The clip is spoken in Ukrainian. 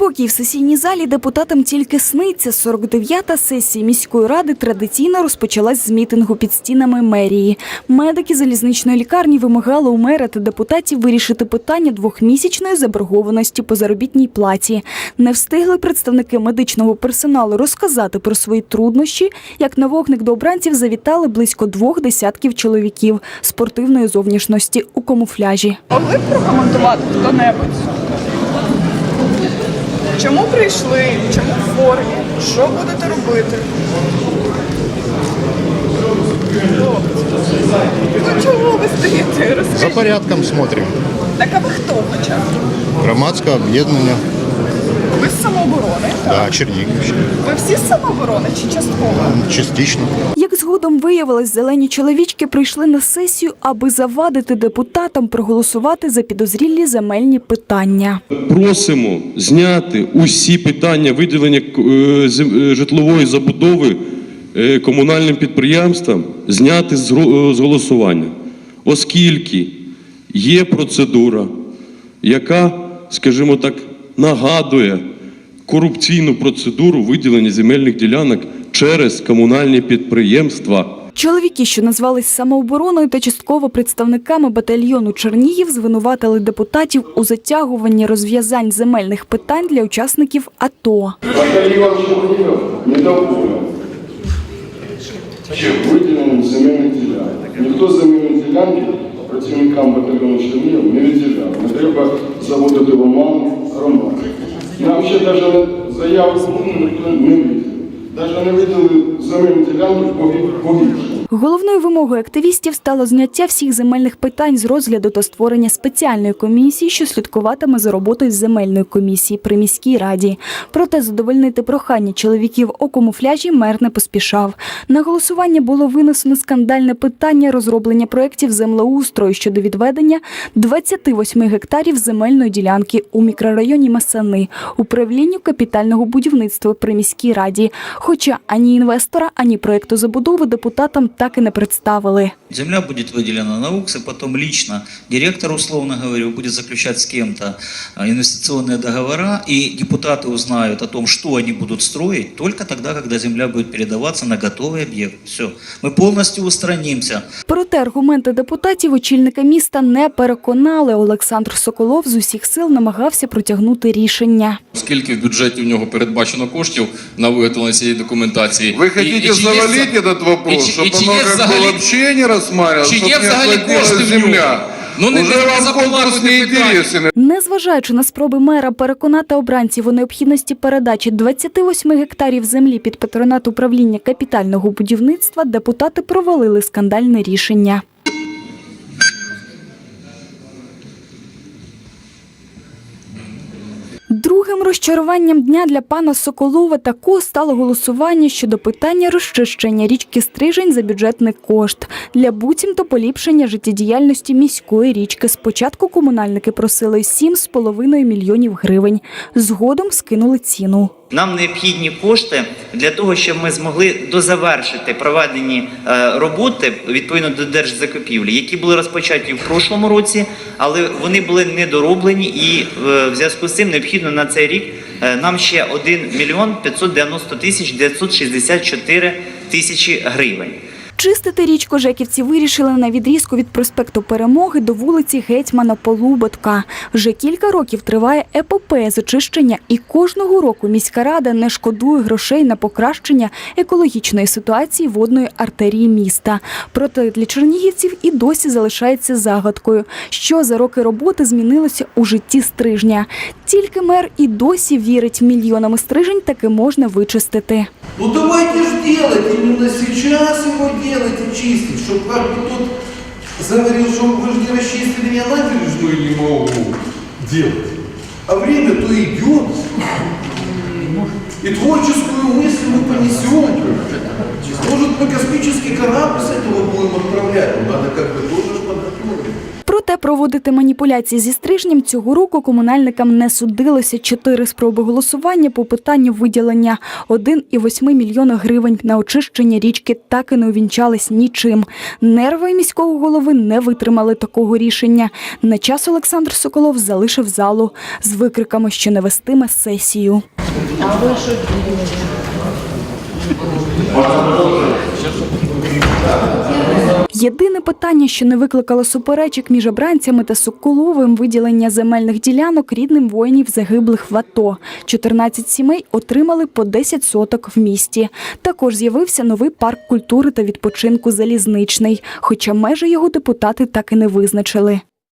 Спокій в сесійній залі депутатам тільки сниться. 49-та сесія міської ради традиційно розпочалась з мітингу під стінами мерії. Медики залізничної лікарні вимагали у мера та депутатів вирішити питання двохмісячної заборгованості по заробітній платі. Не встигли представники медичного персоналу розказати про свої труднощі, як на вогник до обранців завітали близько двох десятків чоловіків спортивної зовнішності у камуфляжі. Могли б прокоментувати хто-небудь? Чому прийшли? Чому в формі? Що будете робити? Ну чого ви стоїте? За Розкажіть. порядком смотрим. Так а ви хто хоча? б? Громадське об'єднання, Ви з самооборони? да, Чернігівщина. Ви всі з самооборони чи частково? Частично. Згодом виявилось, зелені чоловічки прийшли на сесію, аби завадити депутатам проголосувати за підозрілі земельні питання. Просимо зняти усі питання виділення е, е, житлової забудови е, комунальним підприємствам, зняти з голосування, оскільки є процедура, яка, скажімо так, нагадує корупційну процедуру виділення земельних ділянок через комунальні підприємства. Чоловіки, що назвались самообороною та частково представниками батальйону Чернігів, звинуватили депутатів у затягуванні розв'язань земельних питань для учасників АТО. Батальйон Чернігів недоволен. Чим виділенням земельних ділянок. Ніхто земельні ділянки працівникам батальйону Чернігів не відділяв. Не треба заводити в оману громаду. Нам ще навіть заяви ніхто не виділив. Навіть не виділили земельні ділянки погірше. Головною вимогою активістів стало зняття всіх земельних питань з розгляду та створення спеціальної комісії, що слідкуватиме за роботою земельної комісії при міській раді. Проте задовольнити прохання чоловіків у камуфляжі мер не поспішав. На голосування було винесено скандальне питання розроблення проєктів землеустрою щодо відведення 28 гектарів земельної ділянки у мікрорайоні Масани управлінню капітального будівництва при міській раді. Хоча ані інвестора, ані проєкту забудови депутатам так і не представили. Земля будет выделена на УКС, и потом лично директор, условно говоря, будет заключать с кем-то а, инвестиционные договора, и депутаты узнают о том, что они будут строить, только тогда, когда земля будет передаваться на готовый объект. Все. Мы полностью устранимся. Проте аргументи депутатів очільника міста не переконали. Олександр Соколов з усіх сил намагався протягнути рішення. Скільки в бюджеті у нього передбачено коштів на виготовлення цієї документації? Вы І- хотите і чи є завалить за- этот вопрос, и чи- и чтобы чи оно є как бы взагалі- вообще не рассматривалось, Чи чтобы є не взагалі отводилась кошти в нього? земля? Ну, не Уже треба вам заплатити конкурс не питання. интересен. Незважаючи на спроби мера переконати обранців у необхідності передачі 28 гектарів землі під патронат управління капітального будівництва, депутати провалили скандальне рішення. Другим розчаруванням дня для пана Соколова також стало голосування щодо питання розчищення річки Стрижень за бюджетний кошт для буцімто поліпшення життєдіяльності міської річки. Спочатку комунальники просили 7,5 мільйонів гривень. Згодом скинули ціну. Нам необхідні кошти для того, щоб ми змогли дозавершити проведені е, роботи відповідно до держзакупівлі, які були розпочаті в прошлому році, але вони були недороблені, і е, в зв'язку з цим необхідно на цей рік е, нам ще 1 мільйон 590 тисяч 964 тисячі гривень. Чистити річку Жеківці вирішили на відрізку від проспекту Перемоги до вулиці Гетьмана Полуботка. Вже кілька років триває епопея з очищення, і кожного року міська рада не шкодує грошей на покращення екологічної ситуації водної артерії міста. Проте для чернігівців і досі залишається загадкою, що за роки роботи змінилося у житті стрижня. Тільки мер і досі вірить, мільйонами стрижень таки можна вичистити. Ну давайте ж именно сейчас его делать и чистить, чтобы как бы тут говорил, что вы же не расчистили, я набережную не могу делать. А время-то идет. И творческую мысль мы понесем. Может, мы космический корабль с этого будем отправлять. Ну, надо как бы тоже Проводити маніпуляції зі стрижнем цього року комунальникам не судилося. Чотири спроби голосування по питанню виділення 1,8 мільйона гривень на очищення річки так і не увінчались нічим. Нерви міського голови не витримали такого рішення. На час Олександр Соколов залишив залу з викриками, що не вестиме сесію. Єдине питання, що не викликало суперечок між обранцями та Соколовим – виділення земельних ділянок рідним воїнів загиблих в АТО. 14 сімей отримали по 10 соток в місті. Також з'явився новий парк культури та відпочинку «Залізничний», хоча межі його депутати так і не визначили.